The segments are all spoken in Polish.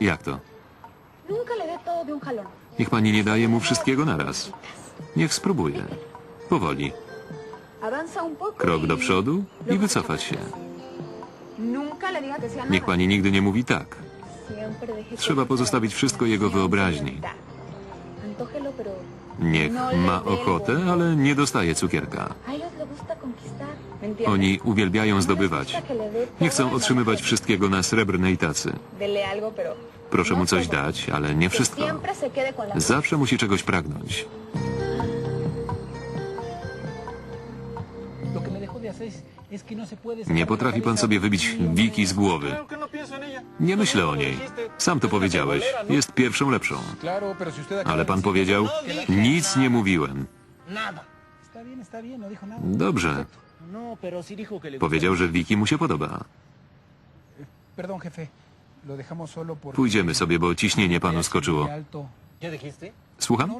Jak to? Niech pani nie daje mu wszystkiego naraz. Niech spróbuje. Powoli. Krok y do przodu i wycofać się. Niech pani nigdy nie mówi tak. Trzeba pozostawić wszystko jego wyobraźni. Niech ma ochotę, ale nie dostaje cukierka. Oni uwielbiają No zdobywać. Nie chcą otrzymywać wszystkiego na srebrnej tacy. Proszę no mu coś dać, ale nie wszystko. Zawsze musi czegoś pragnąć. No Nie potrafi pan sobie wybić Wiki z głowy. Nie myślę o niej. Sam to powiedziałeś. Jest pierwszą lepszą. Ale pan powiedział, nic nie mówiłem. No. Dobrze. No, Powiedział, że Wiki mu się podoba. Pójdziemy sobie, bo ciśnienie panu skoczyło. Słucham?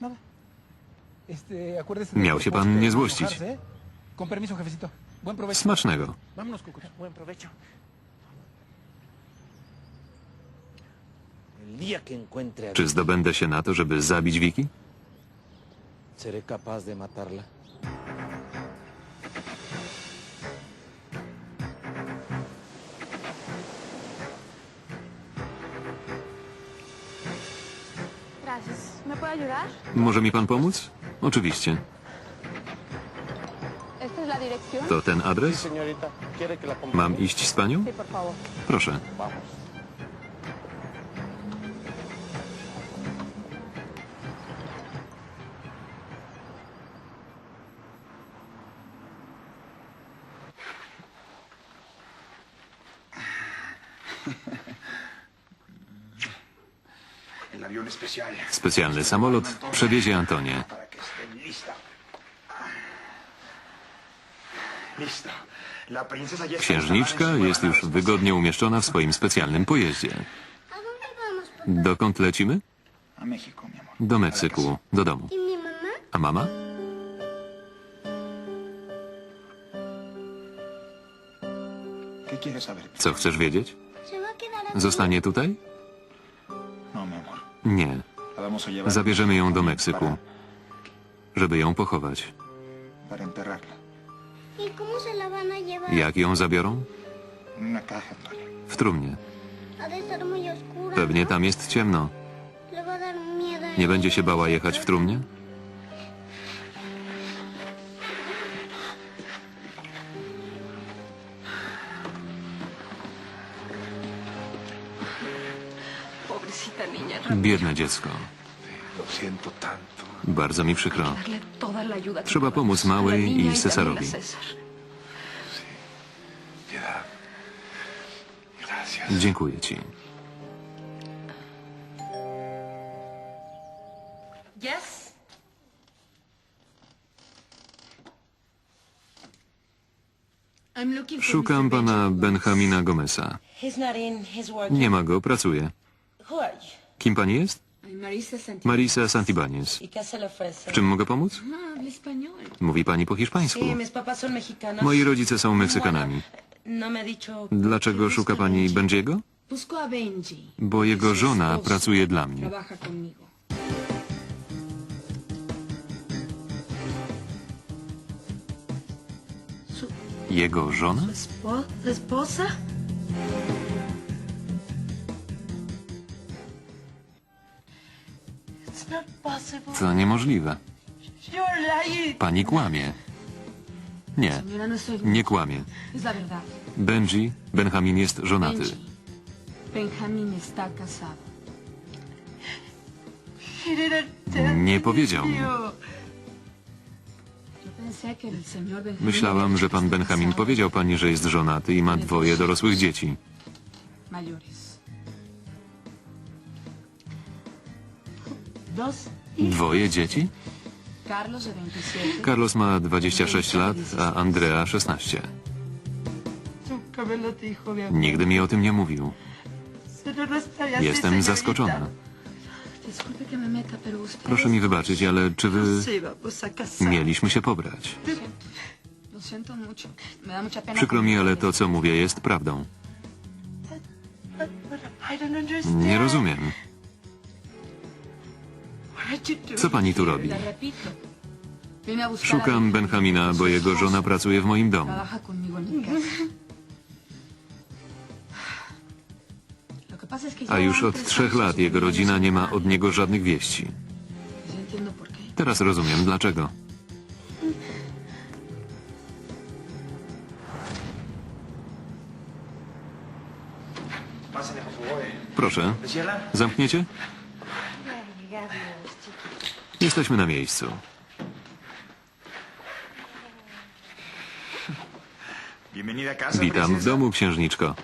No, Miał się pan nie no złościć. ¿eh? Con permiso, jefecito. Smacznego. Czy zdobędę się na to, żeby zabić Wiki? Może mi pan pomóc? Oczywiście. To ten adres? Mam iść z panią? Proszę. Specjalny samolot przewiezie Antonię. Księżniczka jest już wygodnie umieszczona w swoim specjalnym pojeździe. Dokąd lecimy? Do Meksyku, do domu. A mama? Co chcesz wiedzieć? Zostanie tutaj? No. Nie. Zabierzemy ją do Meksyku, żeby ją pochować. Para enterrarla. ¿Y cómo se la van a llevar? Jak ją zabiorą? En una caja, Antonio. W trumnie. Ha de estar muy oscura. Pewnie ¿no? tam jest ciemno. Le va a dar miedo. a Nie będzie się bała jechać w trumnie? Pobrecita niña, Biedne dziecko. Lo siento tanto. Bardzo mi przykro. Trzeba pomóc małej i a Cesarowi. Dziękuję ci. Yes. I'm looking for Szukam Mr. pana Benjamin. Benjamina Gomeza. He's not in. He's working. Nie ma go, pracuje. Who are you? Kim pani jest? Marisa Santibáñez. ¿Y? W czym mogę pomóc? Español. Mówi pani po hiszpańsku. Moi rodzice są Meksykanami. No. Dlaczego szuka pani Benjiego? Bo jego żona pracuje dla mnie. Jego żona? To niemożliwe. Pani kłamie. Nie, nie kłamie. Benji, Benjamin jest żonaty. Nie powiedział mi. Myślałam, że pan Benjamin powiedział pani, że jest żonaty i ma dwoje dorosłych dzieci. Dos. Dwoje dzieci? Carlos de 27. Carlos ma 26 lat, a Andrea 16. Nunca me lo dijo, mi amor. Nigdy mi o tym nie mówił. No Jestem zaskoczona. Proszę mi wybaczyć, ale czy wy mieliśmy się pobrać? Przykro mi, ale to, co mówię, jest prawdą. Nie rozumiem. Co pani tu robi? Szukam. Benjamina, bo jego żona pracuje w moim domu. A już od trzech lat jego rodzina nie ma od niego żadnych wieści. Teraz rozumiem dlaczego. Proszę, zamkniecie? Jesteśmy na miejscu. Witam w domu, księżniczko.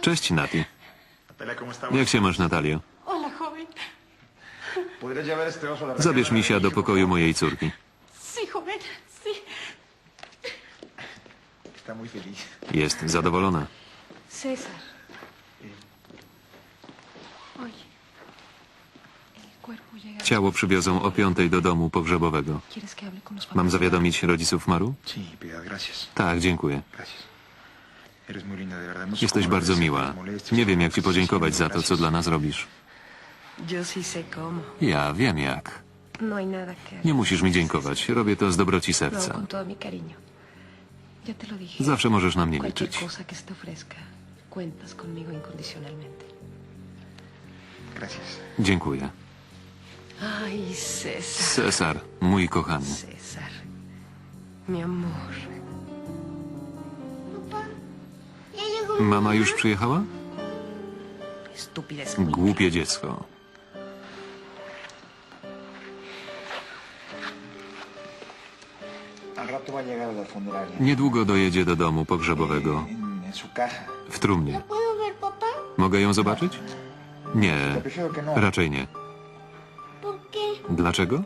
Cześć, Nati. Jak się masz, Natalio? Hola, joven. ¿Podrías llevar este oso a la Zabierz misia do pokoju mojej córki. Jest zadowolona. César. Ciało przywiozą o piątej do domu pogrzebowego. ¿Quieres que hable con los Mam zawiadomić rodziców Maru? Tak, dziękuję. Gracias. Eres muy linda, de verdad. No Jesteś bardzo miła. Nie wiem, jak ci podziękować za haciendo. to, co dla nas robisz. Ja wiem jak. No hay nada que Nie musisz mi dziękować. Robię to z dobroci serca. Zawsze możesz na mnie liczyć. Dziękuję. Ay, César. Cesar, mój kochany. César. Mi amor. Papá, ya llegó mi Mama już przyjechała? Estúpida. Głupie dziecko. Al rato va a llegar a la funeraria. Niedługo dojedzie do domu pogrzebowego. En, en su caja. W trumnie. ¿La puedo ver, papá? Mogę ją zobaczyć? Nie, Te prefiero que no. raczej nie. Dlaczego?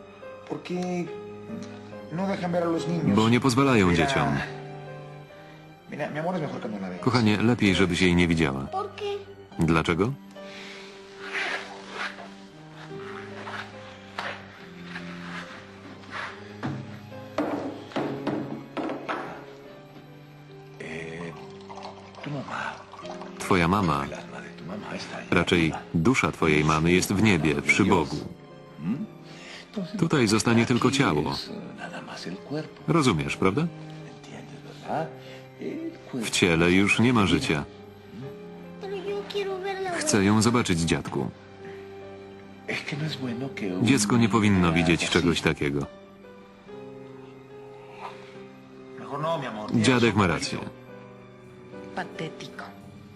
No. Bo nie pozwalają dzieciom. Kochanie, lepiej, żebyś jej nie widziała. Dlaczego? Mamá, Twoja mama, raczej dusza twojej mamy jest w niebie, przy Bogu. Tutaj zostanie tylko ciało. Rozumiesz, prawda? W ciele już nie ma życia. Chcę ją zobaczyć, dziadku. No Dziecko nie powinno widzieć czegoś takiego. No. Dziadek ma rację.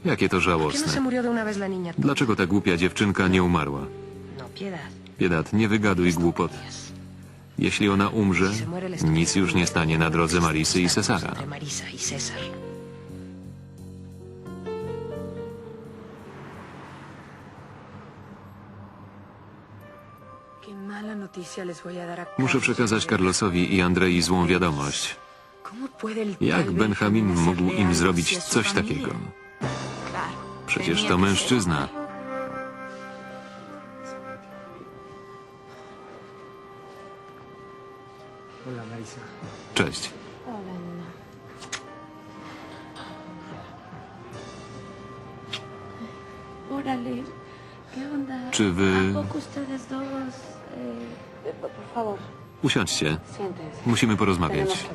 Jakie to ¿Por qué no żałosne. Dlaczego ta głupia dziewczynka nie umarła? Biedat, nie wygaduj głupot. Jeśli ona umrze, nic już nie stanie na drodze Marisy i Cesara. Muszę przekazać Carlosowi i Andrei złą wiadomość. ¿Cómo puede el Jak Benjamin mógł im zrobić coś takiego? Przecież to mężczyzna. Cześć. Czy wy... Eh, Usiądźcie. Musimy porozmawiać.